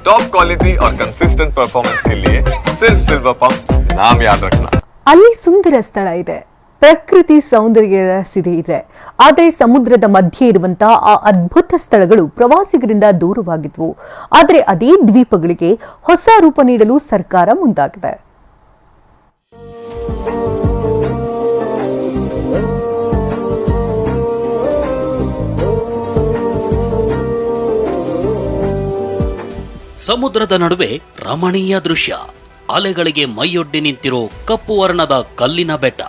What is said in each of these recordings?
Top quality और consistent performance के लिए सिर्फ सिल्वर पंप नाम याद रखना ಅಲ್ಲಿ ಸುಂದರ ಸ್ಥಳ ಇದೆ ಪ್ರಕೃತಿ ಸೌಂದರ್ಯದ ಸಿರಿ ಇದೆ ಆದರೆ ಸಮುದ್ರದ ಮಧ್ಯೆ ಇರುವಂತಹ ಆ ಅದ್ಭುತ ಸ್ಥಳಗಳು ಪ್ರವಾಸಿಗರಿಂದ ದೂರವಾಗಿದ್ವು ಆದರೆ ಅದೇ ದ್ವೀಪಗಳಿಗೆ ಹೊಸ ರೂಪ ನೀಡಲು ಸರ್ಕಾರ ಮುಂದಾಗಿದೆ ಸಮುದ್ರದ ನಡುವೆ ರಮಣೀಯ ದೃಶ್ಯ. ಅಲೆಗಳಿಗೆ ಮೈಯೊಡ್ಡಿ ನಿಂತಿರೋ ಕಪ್ಪು ವರ್ಣದ ಕಲ್ಲಿನ ಬೆಟ್ಟ.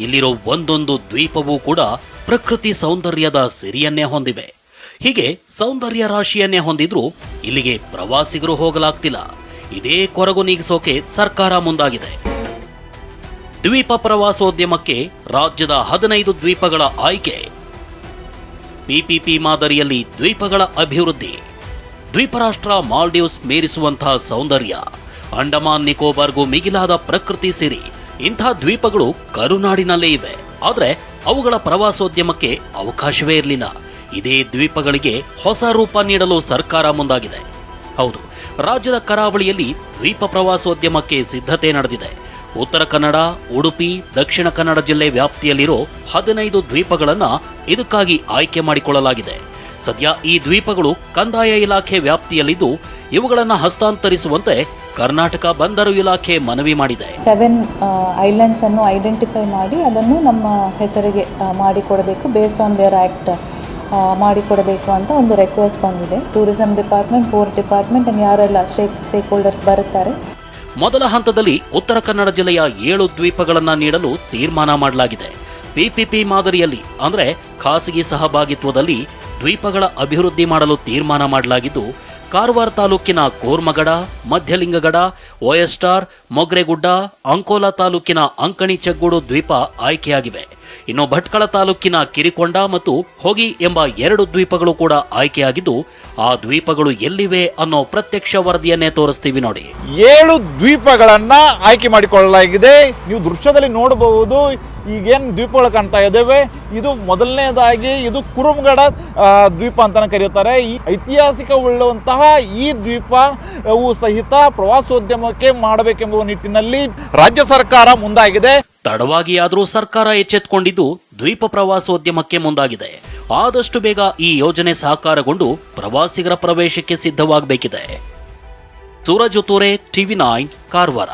ಇಲ್ಲಿರೋ ಒಂದೊಂದು ದ್ವೀಪವೂ ಕೂಡ ಪ್ರಕೃತಿ ಸೌಂದರ್ಯದ ಸಿರಿಯನ್ನೇ ಹೊಂದಿವೆ. ಹೀಗೆ ಸೌಂದರ್ಯ ರಾಶಿಯನ್ನೇ ಹೊಂದಿದ್ರೂ ಇಲ್ಲಿಗೆ ಪ್ರವಾಸಿಗರು ಹೋಗಲಾಗ್ತಿಲ್ಲ. ಇದೇ ಕೊರಗು ನೀಗಿಸೋಕೆ ಸರ್ಕಾರ ಮುಂದಾಗಿದೆ. ದ್ವೀಪ ಪ್ರವಾಸೋದ್ಯಮಕ್ಕೆ ರಾಜ್ಯದ ಹದಿನೈದು ದ್ವೀಪಗಳ ಆಯ್ಕೆ. ಪಿಪಿಪಿ ಮಾದರಿಯಲ್ಲಿ ದ್ವೀಪಗಳ ಅಭಿವೃದ್ಧಿ. ದ್ವೀಪರಾಷ್ಟ್ರ ಮಾಲ್ಡೀವ್ಸ್ ಮೀರಿಸುವಂತಹ ಸೌಂದರ್ಯ. ಅಂಡಮಾನ್ ನಿಕೋಬಾರ್ಗೂ ಮಿಗಿಲಾದ ಪ್ರಕೃತಿ ಸಿರಿ ಇಂಥ ದ್ವೀಪಗಳು ಕರುನಾಡಿನಲ್ಲೇ ಇವೆ. ಆದರೆ ಅವುಗಳ ಪ್ರವಾಸೋದ್ಯಮಕ್ಕೆ ಅವಕಾಶವೇ ಇರಲಿಲ್ಲ. ಇದೇ ದ್ವೀಪಗಳಿಗೆ ಹೊಸ ರೂಪ ನೀಡಲು ಸರ್ಕಾರ ಮುಂದಾಗಿದೆ. ಹೌದು, ರಾಜ್ಯದ ಕರಾವಳಿಯಲ್ಲಿ ದ್ವೀಪ ಪ್ರವಾಸೋದ್ಯಮಕ್ಕೆ ಸಿದ್ಧತೆ ನಡೆದಿದೆ. ಉತ್ತರ ಕನ್ನಡ, ಉಡುಪಿ, ದಕ್ಷಿಣ ಕನ್ನಡ ಜಿಲ್ಲೆ ವ್ಯಾಪ್ತಿಯಲ್ಲಿರೋ ಹದಿನೈದು ದ್ವೀಪಗಳನ್ನು ಇದಕ್ಕಾಗಿ ಆಯ್ಕೆ ಮಾಡಿಕೊಳ್ಳಲಾಗಿದೆ. ಸದ್ಯ ಈ ದ್ವೀಪಗಳು ಕಂದಾಯ ಇಲಾಖೆ ವ್ಯಾಪ್ತಿಯಲ್ಲಿದ್ದು ಇವುಗಳನ್ನು ಹಸ್ತಾಂತರಿಸುವಂತೆ ಕರ್ನಾಟಕ ಬಂದರು ಇಲಾಖೆ ಮನವಿ ಮಾಡಿದೆ. ಸೆವೆನ್ ಐಲ್ಯಾಂಡ್ಸ್ ಅನ್ನು ಐಡೆಂಟಿಫೈ ಮಾಡಿ ಅದನ್ನು ನಮ್ಮ ಹೆಸರಿಗೆ ಮಾಡಿಕೊಡಬೇಕು ಬೇಸ್ಡ್ ಆನ್ ದೇರ್ ಆ್ಯಕ್ಟ್ ಮಾಡಿಕೊಡಬೇಕು ಅಂತ ಒಂದು ರಿಕ್ವೆಸ್ಟ್ ಬಂದಿದೆ. Tourism department port department and ಯಾರೆಲ್ಲ ಸ್ಟೇಕ್ ಸ್ಟೇಕ್ ಹೋಲ್ಡರ್ಸ್ ಬರುತ್ತಾರೆ. ಮೊದಲ ಹಂತದಲ್ಲಿ ಉತ್ತರ ಕನ್ನಡ ಜಿಲ್ಲೆಯ ಏಳು ದ್ವೀಪಗಳನ್ನು ನೀಡಲು ತೀರ್ಮಾನ ಮಾಡಲಾಗಿದೆ. ಪಿಪಿಪಿ ಮಾದರಿಯಲ್ಲಿ ಅಂದರೆ ಖಾಸಗಿ ಸಹಭಾಗಿತ್ವದಲ್ಲಿ ದ್ವೀಪಗಳ ಅಭಿವೃದ್ಧಿ ಮಾಡಲು ತೀರ್ಮಾನ ಮಾಡಲಾಗಿದ್ದು, ಕಾರವಾರ ತಾಲೂಕಿನ ಕೋರ್ಮಗಡ, ಮಧ್ಯಲಿಂಗಗಡ, ಓಯಸ್ಟಾರ್, ಮೊಗ್ರೆಗುಡ್ಡ, ಅಂಕೋಲಾ ತಾಲೂಕಿನ ಅಂಕಣಿ ಚೆಗ್ಗೂಡು ದ್ವೀಪ ಆಯ್ಕೆಯಾಗಿವೆ. ಇನ್ನು ಭಟ್ಕಳ ತಾಲೂಕಿನ ಕಿರಿಕೊಂಡ ಮತ್ತು ಹೊಗಿ ಎಂಬ ಎರಡು ದ್ವೀಪಗಳು ಕೂಡ ಆಯ್ಕೆಯಾಗಿದ್ದು, ಆ ದ್ವೀಪಗಳು ಎಲ್ಲಿವೆ ಅನ್ನೋ ಪ್ರತ್ಯಕ್ಷ ವರದಿಯನ್ನೇ ತೋರಿಸ್ತೀವಿ ನೋಡಿ. ಏಳು ದ್ವೀಪಗಳನ್ನ ಆಯ್ಕೆ ಮಾಡಿಕೊಳ್ಳಲಾಗಿದೆ. ನೀವು ದೃಶ್ಯದಲ್ಲಿ ನೋಡಬಹುದು. ಈಗೇನು ದ್ವೀಪಗಳು ಕಾಣ್ತಾ ಇದ್ದೇವೆ ಇದು ಮೊದಲನೇದಾಗಿ ಇದು ಕುರುಮಗಡ ದ್ವೀಪ ಅಂತಾನೆ ಕರೆಯುತ್ತಾರೆ ಈ ಐತಿಹಾಸಿಕ ಉಳ್ಳುವಂತಹ ಈ ದ್ವೀಪವು ಸಹಿತ ಪ್ರವಾಸೋದ್ಯಮಕ್ಕೆ ಮಾಡಬೇಕೆಂಬ ನಿಟ್ಟಿನಲ್ಲಿ ರಾಜ್ಯ ಸರ್ಕಾರ ಮುಂದಾಗಿದೆ. ತಡವಾಗಿ ಆದರೂ ಸರ್ಕಾರ ಎಚ್ಚೆತ್ತುಕೊಂಡಿದ್ದು ದ್ವೀಪ ಪ್ರವಾಸೋದ್ಯಮಕ್ಕೆ ಮುಂದಾಗಿದೆ. ಆದಷ್ಟು ಬೇಗ ಈ ಯೋಜನೆ ಸಾಕಾರಗೊಂಡು ಪ್ರವಾಸಿಗರ ಪ್ರವೇಶಕ್ಕೆ ಸಿದ್ಧವಾಗಬೇಕಿದೆ. Suraj TV nine, Karwar.